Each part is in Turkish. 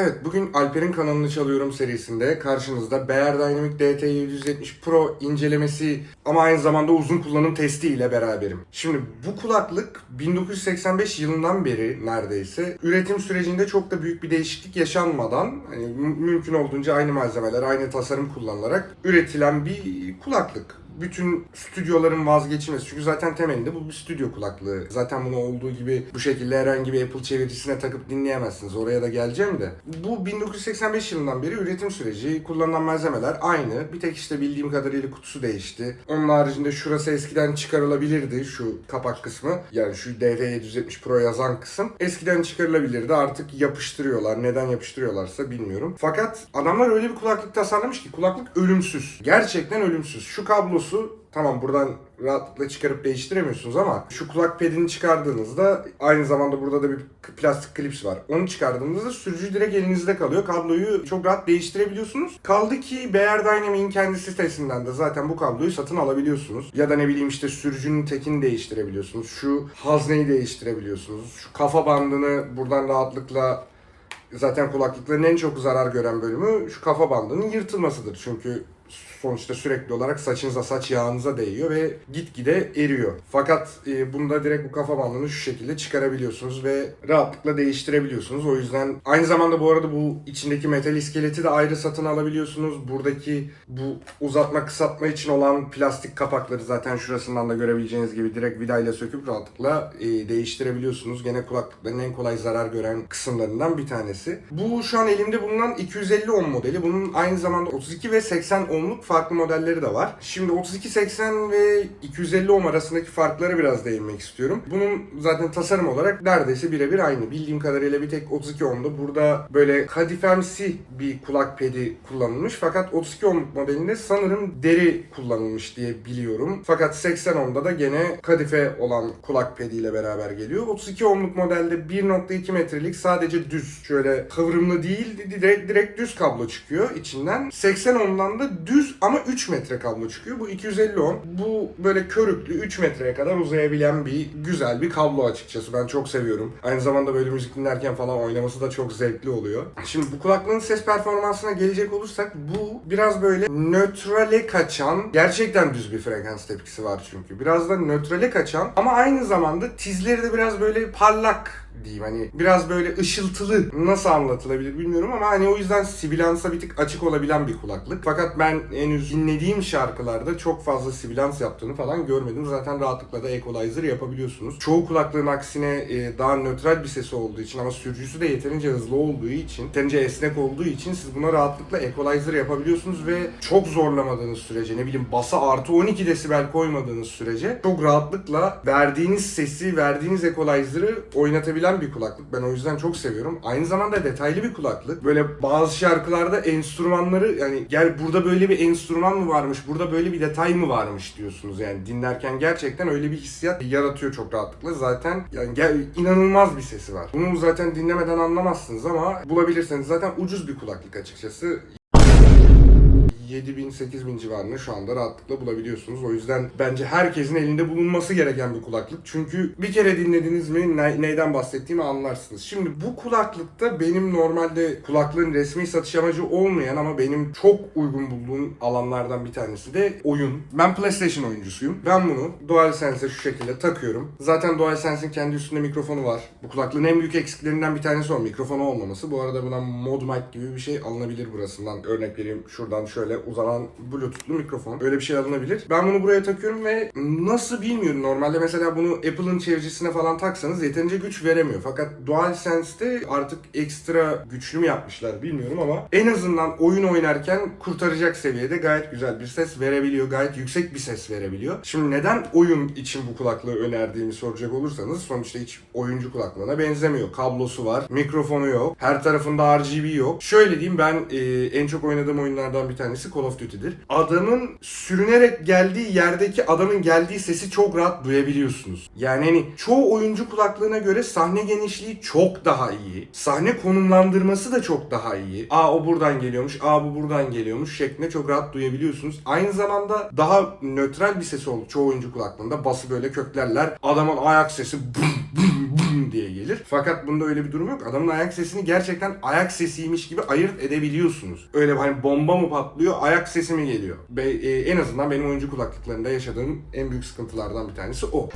Evet bugün Alper'in kanalını çalıyorum serisinde karşınızda Beyer Dynamic DT770 Pro incelemesi ama aynı zamanda uzun kullanım testi ile beraberim. Şimdi bu kulaklık 1985 yılından beri neredeyse üretim sürecinde çok da büyük bir değişiklik yaşanmadan hani mü- mümkün olduğunca aynı malzemeler, aynı tasarım kullanılarak üretilen bir kulaklık bütün stüdyoların vazgeçilmesi. Çünkü zaten temelinde bu bir stüdyo kulaklığı. Zaten bunu olduğu gibi bu şekilde herhangi bir Apple çevirisine takıp dinleyemezsiniz. Oraya da geleceğim de. Bu 1985 yılından beri üretim süreci, kullanılan malzemeler aynı. Bir tek işte bildiğim kadarıyla kutusu değişti. Onun haricinde şurası eskiden çıkarılabilirdi şu kapak kısmı. Yani şu DT770 Pro yazan kısım. Eskiden çıkarılabilirdi. Artık yapıştırıyorlar. Neden yapıştırıyorlarsa bilmiyorum. Fakat adamlar öyle bir kulaklık tasarlamış ki kulaklık ölümsüz. Gerçekten ölümsüz. Şu kablosu tamam buradan rahatlıkla çıkarıp değiştiremiyorsunuz ama şu kulak pedini çıkardığınızda aynı zamanda burada da bir plastik klips var. Onu çıkardığınızda sürücü direkt elinizde kalıyor. Kabloyu çok rahat değiştirebiliyorsunuz. Kaldı ki Beyer Dynamic'in kendi sitesinden de zaten bu kabloyu satın alabiliyorsunuz. Ya da ne bileyim işte sürücünün tekini değiştirebiliyorsunuz. Şu hazneyi değiştirebiliyorsunuz. Şu kafa bandını buradan rahatlıkla Zaten kulaklıkların en çok zarar gören bölümü şu kafa bandının yırtılmasıdır. Çünkü sonuçta sürekli olarak saçınıza, saç yağınıza değiyor ve gitgide eriyor. Fakat e, bunda direkt bu kafa bandını şu şekilde çıkarabiliyorsunuz ve rahatlıkla değiştirebiliyorsunuz. O yüzden aynı zamanda bu arada bu içindeki metal iskeleti de ayrı satın alabiliyorsunuz. Buradaki bu uzatma kısaltma için olan plastik kapakları zaten şurasından da görebileceğiniz gibi direkt vidayla söküp rahatlıkla e, değiştirebiliyorsunuz. Gene kulaklıkların en kolay zarar gören kısımlarından bir tanesi. Bu şu an elimde bulunan 250 ohm modeli. Bunun aynı zamanda 32 ve 80 ohmluk farklı modelleri de var. Şimdi 32-80 ve 250 ohm arasındaki farklara biraz değinmek istiyorum. Bunun zaten tasarım olarak neredeyse birebir aynı. Bildiğim kadarıyla bir tek 32 ohmda burada böyle kadifemsi bir kulak pedi kullanılmış. Fakat 32 ohmluk modelinde sanırım deri kullanılmış diye biliyorum. Fakat 80 ohmda da gene kadife olan kulak pediyle beraber geliyor. 32 ohmluk modelde 1.2 metrelik sadece düz şöyle kıvrımlı değil direkt, direkt düz kablo çıkıyor içinden. 80 ohmdan da düz ama 3 metre kablo çıkıyor. Bu 250 ohm. Bu böyle körüklü 3 metreye kadar uzayabilen bir güzel bir kablo açıkçası. Ben çok seviyorum. Aynı zamanda böyle müzik dinlerken falan oynaması da çok zevkli oluyor. Şimdi bu kulaklığın ses performansına gelecek olursak bu biraz böyle nötrale kaçan gerçekten düz bir frekans tepkisi var çünkü. Biraz da nötrale kaçan ama aynı zamanda tizleri de biraz böyle parlak diyeyim hani biraz böyle ışıltılı nasıl anlatılabilir bilmiyorum ama hani o yüzden sibilansa bir tık açık olabilen bir kulaklık. Fakat ben henüz dinlediğim şarkılarda çok fazla sibilans yaptığını falan görmedim. Zaten rahatlıkla da equalizer yapabiliyorsunuz. Çoğu kulaklığın aksine e, daha nötral bir sesi olduğu için ama sürücüsü de yeterince hızlı olduğu için, yeterince esnek olduğu için siz buna rahatlıkla equalizer yapabiliyorsunuz ve çok zorlamadığınız sürece ne bileyim basa artı 12 desibel koymadığınız sürece çok rahatlıkla verdiğiniz sesi, verdiğiniz equalizer'ı oynatabilen bir kulaklık. Ben o yüzden çok seviyorum. Aynı zamanda detaylı bir kulaklık. Böyle bazı şarkılarda enstrümanları yani gel burada böyle bir enstrüman mı varmış, burada böyle bir detay mı varmış diyorsunuz yani dinlerken gerçekten öyle bir hissiyat yaratıyor çok rahatlıkla. Zaten yani gel, inanılmaz bir sesi var. Bunu zaten dinlemeden anlamazsınız ama bulabilirseniz zaten ucuz bir kulaklık açıkçası. 7000 8000 civarında şu anda rahatlıkla bulabiliyorsunuz. O yüzden bence herkesin elinde bulunması gereken bir kulaklık. Çünkü bir kere dinlediniz mi ne- neyden bahsettiğimi anlarsınız. Şimdi bu kulaklıkta benim normalde kulaklığın resmi satış amacı olmayan ama benim çok uygun bulduğum alanlardan bir tanesi de oyun. Ben PlayStation oyuncusuyum. Ben bunu DualSense'e şu şekilde takıyorum. Zaten DualSense'in kendi üstünde mikrofonu var. Bu kulaklığın en büyük eksiklerinden bir tanesi o mikrofonu olmaması. Bu arada buna mod mic gibi bir şey alınabilir burasından. Örnek vereyim şuradan şöyle uzanan bluetoothlu mikrofon. Öyle bir şey alınabilir. Ben bunu buraya takıyorum ve nasıl bilmiyorum. Normalde mesela bunu Apple'ın çeviricisine falan taksanız yeterince güç veremiyor. Fakat DualSense'de artık ekstra güçlü mü yapmışlar bilmiyorum ama en azından oyun oynarken kurtaracak seviyede gayet güzel bir ses verebiliyor. Gayet yüksek bir ses verebiliyor. Şimdi neden oyun için bu kulaklığı önerdiğimi soracak olursanız sonuçta hiç oyuncu kulaklığına benzemiyor. Kablosu var, mikrofonu yok, her tarafında RGB yok. Şöyle diyeyim ben e, en çok oynadığım oyunlardan bir tanesi Call of Duty'dir. Adamın sürünerek geldiği yerdeki adamın geldiği sesi çok rahat duyabiliyorsunuz. Yani hani çoğu oyuncu kulaklığına göre sahne genişliği çok daha iyi. Sahne konumlandırması da çok daha iyi. Aa o buradan geliyormuş, aa bu buradan geliyormuş şeklinde çok rahat duyabiliyorsunuz. Aynı zamanda daha nötral bir ses oldu çoğu oyuncu kulaklığında. Bası böyle köklerler. Adamın ayak sesi bum bum diye gelir. Fakat bunda öyle bir durum yok. Adamın ayak sesini gerçekten ayak sesiymiş gibi ayırt edebiliyorsunuz. Öyle hani bomba mı patlıyor, ayak sesi mi geliyor? Be- e, en azından benim oyuncu kulaklıklarında yaşadığım en büyük sıkıntılardan bir tanesi o.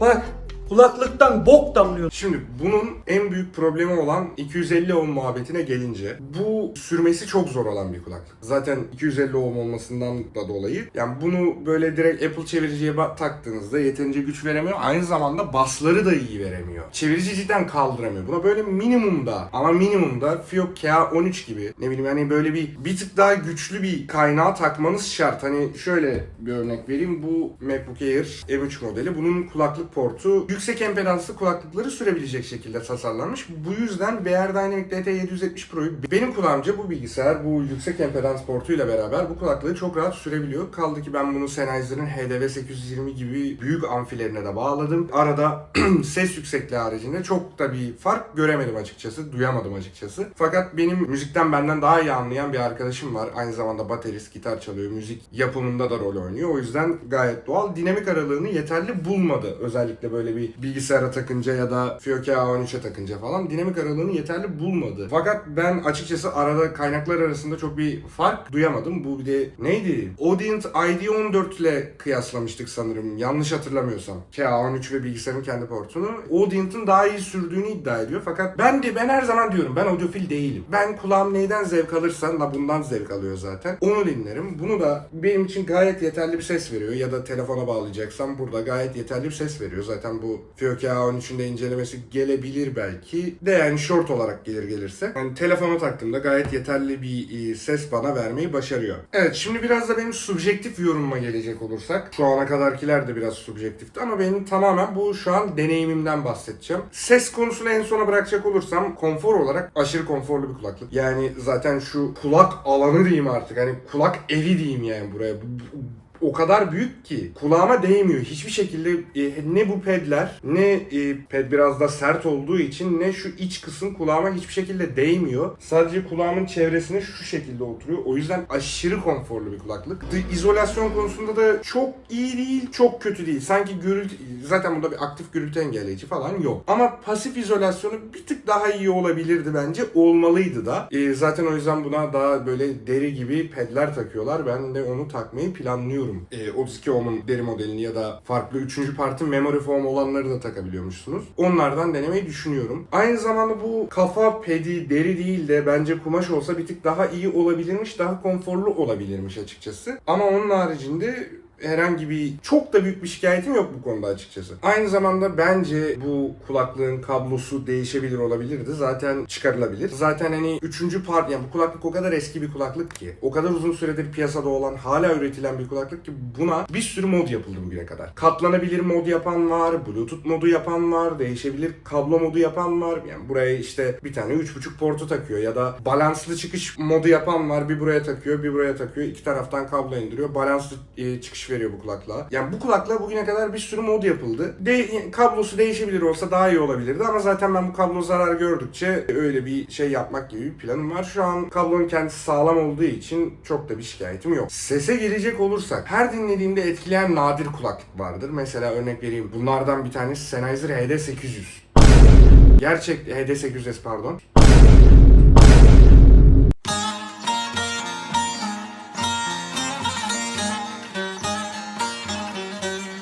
Bak kulaklıktan bok damlıyor. Şimdi bunun en büyük problemi olan 250 ohm muhabbetine gelince bu sürmesi çok zor olan bir kulaklık. Zaten 250 ohm olmasından da dolayı yani bunu böyle direkt Apple çeviriciye taktığınızda yeterince güç veremiyor. Aynı zamanda basları da iyi veremiyor. Çevirici cidden kaldıramıyor. Buna böyle minimumda ama minimumda Fio K13 gibi ne bileyim yani böyle bir bir tık daha güçlü bir kaynağı takmanız şart. Hani şöyle bir örnek vereyim. Bu MacBook Air M3 modeli. Bunun kulaklık portu yüksek empedanslı kulaklıkları sürebilecek şekilde tasarlanmış. Bu yüzden BR Dynamic DT770 Pro'yu benim kulağımca bu bilgisayar bu yüksek empedans portuyla beraber bu kulaklığı çok rahat sürebiliyor. Kaldı ki ben bunu Sennheiser'ın HDV 820 gibi büyük amfilerine de bağladım. Arada ses yüksekliği haricinde çok da bir fark göremedim açıkçası. Duyamadım açıkçası. Fakat benim müzikten benden daha iyi anlayan bir arkadaşım var. Aynı zamanda baterist, gitar çalıyor. Müzik yapımında da rol oynuyor. O yüzden gayet doğal. Dinamik aralığını yeterli bulmadı. Özellikle böyle bir bilgisayara takınca ya da Fioke A13'e takınca falan dinamik aralığını yeterli bulmadı. Fakat ben açıkçası arada kaynaklar arasında çok bir fark duyamadım. Bu bir de neydi? Audient ID14 ile kıyaslamıştık sanırım. Yanlış hatırlamıyorsam. K13 ve bilgisayarın kendi portunu. Audient'ın daha iyi sürdüğünü iddia ediyor. Fakat ben de ben her zaman diyorum ben audiofil değilim. Ben kulağım neyden zevk alırsa da bundan zevk alıyor zaten. Onu dinlerim. Bunu da benim için gayet yeterli bir ses veriyor. Ya da telefona bağlayacaksam burada gayet yeterli bir ses veriyor. Zaten bu Fioke A13'ün de incelemesi gelebilir belki. De yani short olarak gelir gelirse. Yani telefona taktığımda gayet yeterli bir e, ses bana vermeyi başarıyor. Evet şimdi biraz da benim subjektif yorumuma gelecek olursak. Şu ana kadarkiler de biraz subjektifti ama benim tamamen bu şu an deneyimimden bahsedeceğim. Ses konusunu en sona bırakacak olursam konfor olarak aşırı konforlu bir kulaklık. Yani zaten şu kulak alanı diyeyim artık. Hani kulak evi diyeyim yani buraya. Bu- bu- o kadar büyük ki kulağıma değmiyor. Hiçbir şekilde e, ne bu pedler ne e, ped biraz da sert olduğu için ne şu iç kısım kulağıma hiçbir şekilde değmiyor. Sadece kulağımın çevresine şu şekilde oturuyor. O yüzden aşırı konforlu bir kulaklık. İzolasyon konusunda da çok iyi değil, çok kötü değil. Sanki gürültü zaten bunda bir aktif gürültü engelleyici falan yok. Ama pasif izolasyonu bir tık daha iyi olabilirdi bence. Olmalıydı da. E, zaten o yüzden buna daha böyle deri gibi pedler takıyorlar. Ben de onu takmayı planlıyorum. E, 32 ohm'un deri modelini ya da farklı 3. parti memory foam olanları da takabiliyormuşsunuz. Onlardan denemeyi düşünüyorum. Aynı zamanda bu kafa pedi deri değil de bence kumaş olsa bir tık daha iyi olabilirmiş, daha konforlu olabilirmiş açıkçası. Ama onun haricinde herhangi bir çok da büyük bir şikayetim yok bu konuda açıkçası. Aynı zamanda bence bu kulaklığın kablosu değişebilir olabilirdi. Zaten çıkarılabilir. Zaten hani üçüncü part yani bu kulaklık o kadar eski bir kulaklık ki o kadar uzun süredir piyasada olan hala üretilen bir kulaklık ki buna bir sürü mod yapıldı bugüne kadar. Katlanabilir mod yapan var, bluetooth modu yapan var, değişebilir kablo modu yapan var. Yani buraya işte bir tane 3.5 portu takıyor ya da balanslı çıkış modu yapan var. Bir buraya takıyor, bir buraya takıyor. İki taraftan kablo indiriyor. Balanslı e, veriyor bu kulaklığa. Yani bu kulaklığa bugüne kadar bir sürü mod yapıldı. De, kablosu değişebilir olsa daha iyi olabilirdi ama zaten ben bu kablo zarar gördükçe öyle bir şey yapmak gibi bir planım var. Şu an kablonun kendisi sağlam olduğu için çok da bir şikayetim yok. Sese gelecek olursak her dinlediğimde etkileyen nadir kulaklık vardır. Mesela örnek vereyim. Bunlardan bir tanesi Sennheiser HD800. Gerçek HD800S pardon.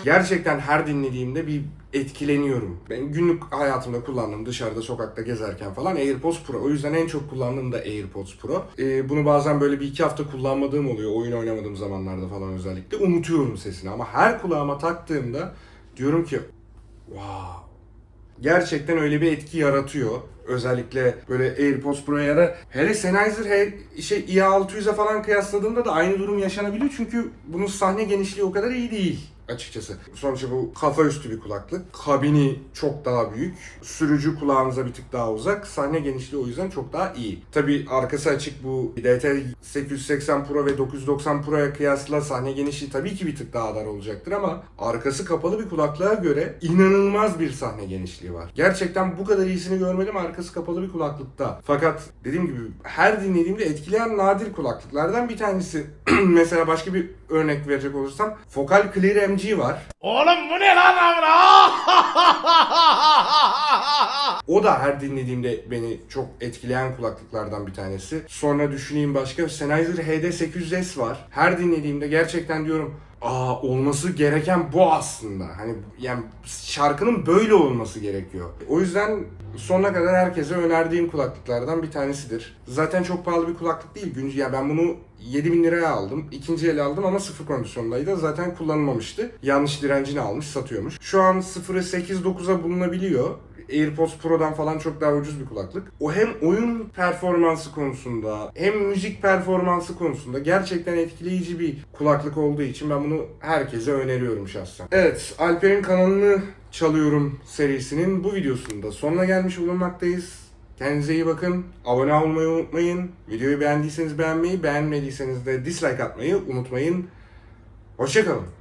Gerçekten her dinlediğimde bir etkileniyorum. Ben günlük hayatımda kullandığım dışarıda sokakta gezerken falan AirPods Pro. O yüzden en çok kullandığım da AirPods Pro. Ee, bunu bazen böyle bir iki hafta kullanmadığım oluyor. Oyun oynamadığım zamanlarda falan özellikle. Unutuyorum sesini ama her kulağıma taktığımda diyorum ki wow gerçekten öyle bir etki yaratıyor. Özellikle böyle AirPods Pro'ya ya da hele Sennheiser he, şey i600'e falan kıyasladığımda da aynı durum yaşanabiliyor. Çünkü bunun sahne genişliği o kadar iyi değil açıkçası. Sonuçta bu kafa üstü bir kulaklık. Kabini çok daha büyük. Sürücü kulağınıza bir tık daha uzak. Sahne genişliği o yüzden çok daha iyi. Tabi arkası açık bu DT880 Pro ve 990 Pro'ya kıyasla sahne genişliği tabii ki bir tık daha dar olacaktır ama arkası kapalı bir kulaklığa göre inanılmaz bir sahne genişliği var. Gerçekten bu kadar iyisini görmedim arkası kapalı bir kulaklıkta. Fakat dediğim gibi her dinlediğimde etkileyen nadir kulaklıklardan bir tanesi. Mesela başka bir örnek verecek olursam Focal Clear MG var. Oğlum bu ne lan amına? O da her dinlediğimde beni çok etkileyen kulaklıklardan bir tanesi. Sonra düşüneyim başka. Sennheiser HD800S var. Her dinlediğimde gerçekten diyorum Aa olması gereken bu aslında. Hani yani şarkının böyle olması gerekiyor. O yüzden sonuna kadar herkese önerdiğim kulaklıklardan bir tanesidir. Zaten çok pahalı bir kulaklık değil. Günce ya ben bunu 7000 liraya aldım. İkinci el aldım ama sıfır kondisyondaydı. Zaten kullanılmamıştı. Yanlış direncini almış, satıyormuş. Şu an 0'ı 8-9'a bulunabiliyor. AirPods Pro'dan falan çok daha ucuz bir kulaklık. O hem oyun performansı konusunda hem müzik performansı konusunda gerçekten etkileyici bir kulaklık olduğu için ben bunu herkese öneriyorum şahsen. Evet, Alper'in kanalını çalıyorum serisinin bu videosunda sonuna gelmiş bulunmaktayız. Kendinize iyi bakın. Abone olmayı unutmayın. Videoyu beğendiyseniz beğenmeyi, beğenmediyseniz de dislike atmayı unutmayın. Hoşçakalın.